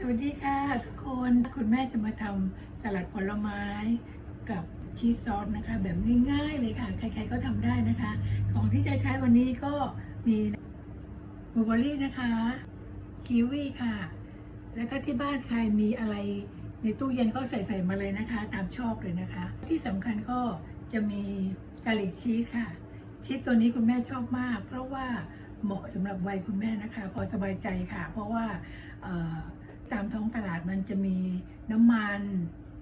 สวัสดีค่ะทุกคนคุณแม่จะมาทำสลัดผลไม้กับชีสซอสนะคะ แบบง่ายๆเลยค่ะ ใครๆก็ทำได้นะคะ ของที่จะใช้วันนี้ก็มีบลูเบอรี่นะคะกีวีค่ะ แล้วก็ที่บ้านใครมีอะไรในตู้เย็นก็ใส่ๆมาเลยนะคะ ตามชอบเลยนะคะ ที่สำคัญก็จะมีกาลิกชีสค่ะ ชีสตัวนี้คุณแม่ชอบมาก เพราะว่าเหมาะสำหรับวัยคุณแม่นะคะ พอสบายใจค่ะ เพราะว่า ตามท้องตลาดมันจะมีน้ำมัน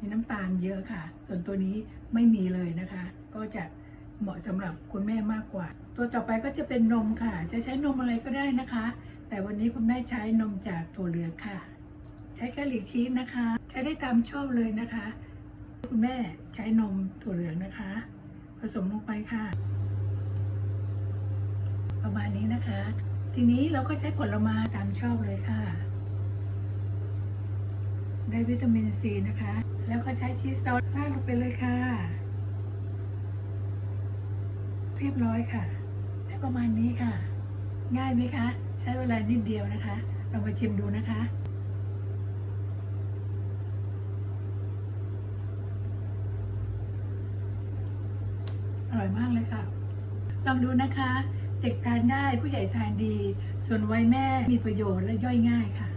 มีน้ำตาลเยอะค่ะ ส่วนตัวนี้ไม่มีเลยนะคะ ก็จะเหมาะสำหรับคุณแม่มากกว่า ตัวต่อไปก็จะเป็นนมค่ะ จะใช้นมอะไรก็ได้นะคะ แต่วันนี้คุณแม่ใช้นมจากถั่วเหลืองค่ะ ใช้กะหรี่ชีสนะคะ ใช้ได้ตามชอบเลยนะคะ คุณแม่ใช้นมถั่วเหลืองนะคะ ผสมลงไปค่ะ ประมาณนี้นะคะ ทีนี้เราก็ใช้ผลไม้ตามชอบเลยค่ะ ได้วิตามินซีนะคะ แล้วก็ใช้ชีสซอสราดลงไปเลยค่ะ เรียบร้อยค่ะ ได้ประมาณนี้ค่ะ ง่ายไหมคะ ใช้เวลานิดเดียวนะคะ เรามาชิมดูนะคะ อร่อยมากเลยค่ะ ลองดูนะคะ เด็กทานได้ผู้ใหญ่ทานดี ส่วนวัยแม่มีประโยชน์และย่อยง่ายค่ะ